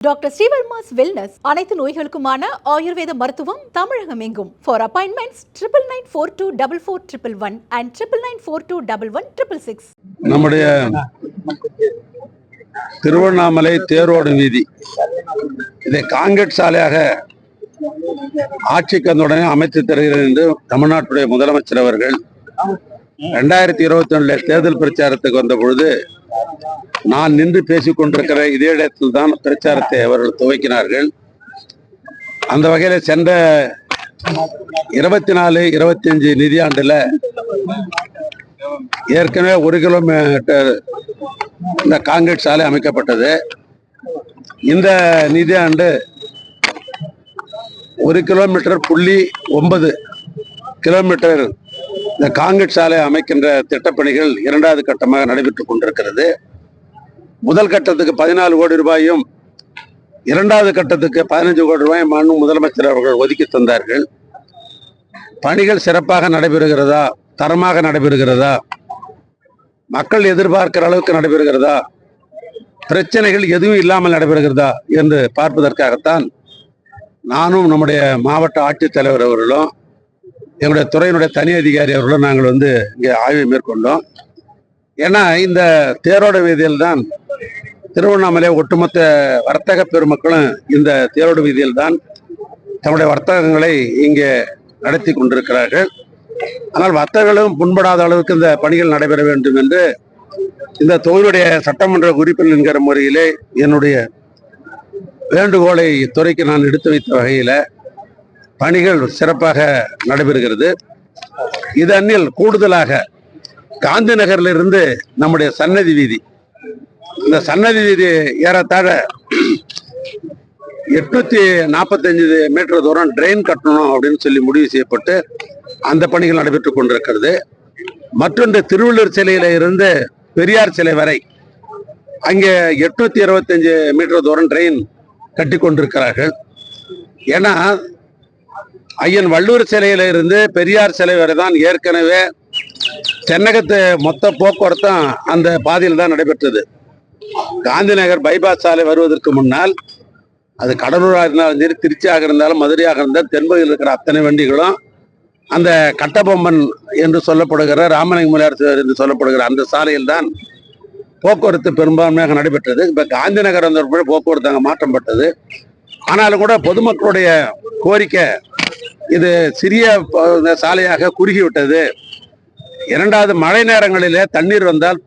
Doctor Srivarma's wellness அனைத்து நோய்களுக்குமான ஆயுர்வேத மருத்துவம் தமிழகம் எங்கும் for appointments triple nine four two double four triple one and triple nine four two double one triple six நம்முடைய திருவண்ணாமலை தேரோடு வீதி. இதை concrete சாலையாக ஆட்சிக்கு வந்த உடனே அமைத்து தருகிறேன் என்று தமிழ்நாட்டுடைய முதலமைச்சர் அவர்கள் ரெண்டாயிரத்தி இருபத்தி ஒண்ணுல தேர்தல் பிரச்சாரத்துக்கு வந்த பொழுது நான் நின்று பேசிக் கொண்டிருக்கிற இதே இடத்தில் தான் பிரச்சாரத்தை அவர்கள் துவக்கினார்கள். அந்த வகையில சென்ற இருபத்தி நாலு இருபத்தி அஞ்சு நிதியாண்டுல ஏற்கனவே ஒரு கிலோமீட்டர் இந்த காங்கிரீட் சாலை அமைக்கப்பட்டது. இந்த நிதியாண்டு ஒரு கிலோமீட்டர் புள்ளி ஒன்பது கிலோமீட்டர் இந்த காங்கிரஸ் சாலை அமைக்கின்ற திட்டப்பணிகள் இரண்டாவது கட்டமாக நடைபெற்றுக் கொண்டிருக்கிறது. முதல் கட்டத்துக்கு பதினாலு கோடி ரூபாயும் இரண்டாவது கட்டத்துக்கு பதினஞ்சு கோடி ரூபாயும் மண்ணும் முதலமைச்சர் அவர்கள் ஒதுக்கி தந்தார்கள். பணிகள் சிறப்பாக நடைபெறுகிறதா? தரமாக நடைபெறுகிறதா? மக்கள் எதிர்பார்க்கிற அளவுக்கு நடைபெறுகிறதா? பிரச்சனைகள் எதுவும் இல்லாமல் நடைபெறுகிறதா என்று பார்ப்பதற்காகத்தான் நானும் நம்முடைய மாவட்ட ஆட்சித்தலைவர் அவர்களும் எங்களுடைய துறையினுடைய தனி அதிகாரி அவர்களும் நாங்கள் வந்து இங்கே ஆய்வை மேற்கொண்டோம். ஏன்னா இந்த தேரோட வீதியில் தான் திருவண்ணாமலை ஒட்டுமொத்த வர்த்தக பெருமக்களும் இந்த தேரோடு வீதியில் தான் தம்முடைய வர்த்தகங்களை இங்கே நடத்தி கொண்டிருக்கிறார்கள். ஆனால் வர்த்தகர்களும் புண்படாத அளவுக்கு இந்த பணிகள் நடைபெற வேண்டும் என்று இந்த தொகுதியுடைய சட்டமன்ற உறுப்பினர் என்கிற முறையிலே என்னுடைய வேண்டுகோளை துறைக்கு நான் எடுத்து வைத்த வகையில் பணிகள் சிறப்பாக நடைபெறுகிறது. இது அந்நில் கூடுதலாக காந்தி நகரிலிருந்து நம்முடைய சன்னதி வீதி. இந்த சன்னதி வீதி ஏறத்தாழ எட்நூத்தி நாற்பத்தஞ்சு மீட்டர் தூரம் ட்ரெயின் கட்டணும் அப்படின்னு சொல்லி முடிவு செய்யப்பட்டு அந்த பணிகள் நடைபெற்றுக் கொண்டிருக்கிறது. மற்றொன்று திருவள்ளூர் சிலையில இருந்து பெரியார் சிலை வரை அங்கே எட்நூத்தி இருபத்தஞ்சு மீட்டர் தூரம் ட்ரெயின் கட்டி கொண்டிருக்கிறார்கள். ஏன்னா ஐயன் வள்ளூர் சிலையில இருந்து பெரியார் சிலை வரை தான் ஏற்கனவே தென்னகத்து மொத்த போக்குவரத்தும் அந்த பாதையில் தான் நடைபெற்றது. காந்தி நகர் பைபாஸ் சாலை வருவதற்கு முன்னால் அது கடலூராக இருந்தாலும் சரி திருச்சியாக இருந்தாலும் மதுரையாக இருந்தால் தென்பகுதியில் இருக்கிற அத்தனை வண்டிகளும் அந்த கட்டபொம்மன் என்று சொல்லப்படுகிற ராமலிங்கமலையார் தேர் என்று சொல்லப்படுகிற அந்த சாலையில் தான் போக்குவரத்து பெரும்பான்மையாக நடைபெற்றது. இப்போ காந்தி நகர் வந்த போக்குவரத்து அங்கே மாற்றப்பட்டது. ஆனாலும் கூட பொதுமக்களுடைய கோரிக்கை இது சிறிய சாலையாக குறுகிவிட்டது. இரண்டாவது மழை நேரங்களிலே தண்ணீர் வந்தால்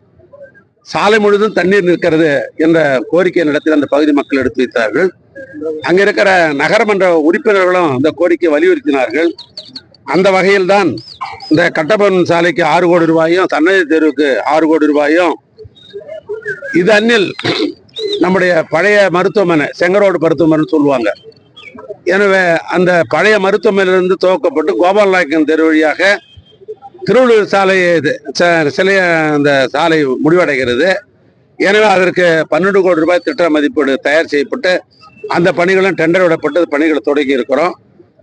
சாலை முழுதும் தண்ணீர் நிற்கிறது என்ற கோரிக்கை நடத்தி அந்த பகுதி மக்கள் எடுத்து வைத்தார்கள். அங்க இருக்கிற நகரமன்ற உறுப்பினர்களும் இந்த கோரிக்கை வலியுறுத்தினார்கள். அந்த வகையில் தான் இந்த கட்டபொன் சாலைக்கு ஆறு கோடி ரூபாயும் தன்னதி தெருவுக்கு ஆறு கோடி ரூபாயும் இது அந்நில் நம்முடைய பழைய மருத்துவமனை செங்கரோடு மருத்துவமனை சொல்லுவாங்க. எனவே அந்த பழைய மருத்துவமனையிலிருந்து துவக்கப்பட்டு கோபால் நாயக்கன் தெரு வழியாக திருவள்ளூர் சாலை இது ச- சிலைய அந்த சாலை முடிவடைகிறது. எனவே அதற்கு பன்னெண்டு கோடி ரூபாய் திட்ட மதிப்பீடு தயார் செய்யப்பட்டு அந்த பணிகளும் டெண்டர் விடப்பட்டு பணிகளை தொடங்கி இருக்கிறோம்.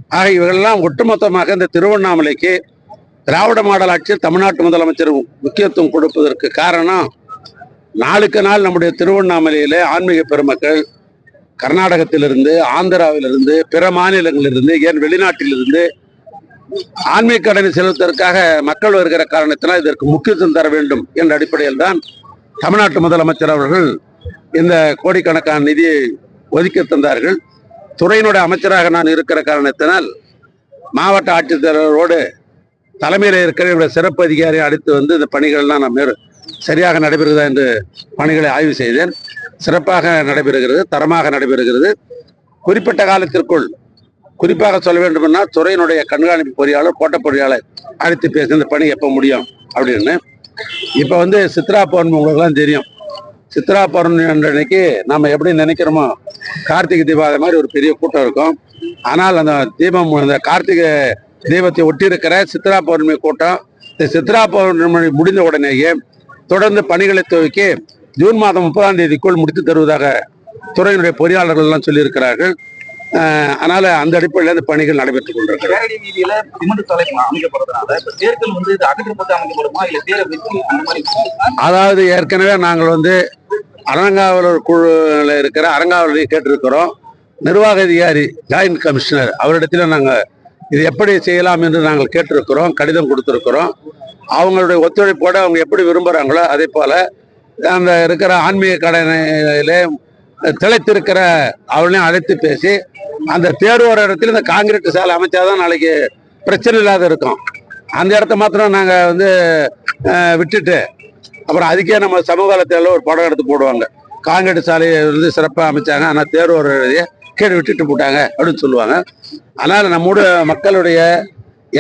ஆக இவைகளெல்லாம் ஒட்டுமொத்தமாக இந்த திருவண்ணாமலைக்கு திராவிட மாடல் ஆட்சியில் தமிழ்நாட்டு முதலமைச்சர் முக்கியத்துவம் கொடுப்பதற்கு காரணம் நாளுக்கு நாள் நம்முடைய திருவண்ணாமலையிலே ஆன்மீக பெருமக்கள் கர்நாடகத்திலிருந்து ஆந்திராவிலிருந்து பிற மாநிலங்களிலிருந்து ஏன் வெளிநாட்டிலிருந்து ஆன்மீக கடனை செலுத்துவதற்காக மக்கள் வருகிற காரணத்தினால் இதற்கு முக்கியத்துவம் தர வேண்டும் என்ற அடிப்படையில் தான் தமிழ்நாட்டு முதலமைச்சர் அவர்கள் இந்த கோடிக்கணக்கான நிதியை ஒதுக்கி தந்தார்கள். துறையினுடைய அமைச்சராக நான் இருக்கிற காரணத்தினால் மாவட்ட ஆட்சித்தலைவரோடு தலைமையில் இருக்கிற என்னுடைய சிறப்பு அதிகாரியை அழைத்து வந்து இந்த பணிகள்லாம் நான் மேற் சரியாக நடைபெறுகிறதா என்று பணிகளை ஆய்வு செய்தேன். சிறப்பாக நடைபெறுகிறது தரமாக நடைபெறுகிறது. குறிப்பிட்ட காலத்திற்குள் குறிப்பாக சொல்ல வேண்டுமென்னா துறையினுடைய கண்காணிப்பு பொறியாளர் கோட்ட பொறியாளர் அழைத்து பேசி இந்த பணி எப்போ முடியும் அப்படின்னு. இப்போ வந்து சித்ரா பௌர்ணமி உங்களுக்குலாம் தெரியும். சித்ரா பௌர்ணமி அன்றைக்கு நம்ம எப்படி நினைக்கிறோமோ கார்த்திகை தீபாவளி மாதிரி ஒரு பெரிய கூட்டம் இருக்கும். ஆனால் அந்த தீபம் அந்த கார்த்திகை தீபத்தை ஒட்டி இருக்கிற சித்ரா பௌர்ணமி கூட்டம் இந்த சித்ரா பௌர்ணமி முடிந்த உடனேயே தொடர்ந்து பணிகளை துவக்கி ஜூன் மாதம் முப்பதாம் தேதிக்குள் முடித்து தருவதாக துறையினுடைய பொறியாளர்கள் எல்லாம் சொல்லியிருக்கிறார்கள். அதனால அந்த அடிப்படையில் இந்த பணிகள் நடைபெற்றுக் கொண்டிருக்கிறது. அந்த அதாவது ஏற்கனவே நாங்கள் வந்து அறங்காவலர் குழுவில் இருக்கிற அறங்காவலரை கேட்டிருக்கிறோம். நிர்வாக அதிகாரி ஜாயின்ட் கமிஷனர் அவரிடத்துல நாங்கள் இது எப்படி செய்யலாம் என்று நாங்கள் கேட்டிருக்கிறோம் கடிதம் கொடுத்திருக்கிறோம். அவங்களுடைய ஒத்துழைப்போடு அவங்க எப்படி விரும்புகிறாங்களோ அதே போல் அந்த இருக்கிற ஆன்மீக கடனிலே திளைத்திருக்கிற அவளையும் அழைத்து பேசி அந்த தேர்வோர இடத்துல இந்த காங்கிரீட் சாலை அமைச்சாதான் நாளைக்கு பிரச்சனை இல்லாத இருக்கும். அந்த இடத்த மாத்திரம் நாங்கள் வந்து விட்டுட்டு அப்புறம் அதுக்கே நம்ம சமூக ஒரு படம் எடுத்து போடுவாங்க. காங்கிரீட் சாலையை வந்து சிறப்பாக அமைச்சாங்க. ஆனால் தேர்வோர கீழே விட்டுட்டு போட்டாங்க அப்படின்னு சொல்லுவாங்க. அதனால் நம்முடைய மக்களுடைய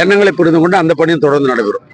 எண்ணங்களை புரிந்து கொண்டு அந்த பணியும் தொடர்ந்து நடைபெறும்.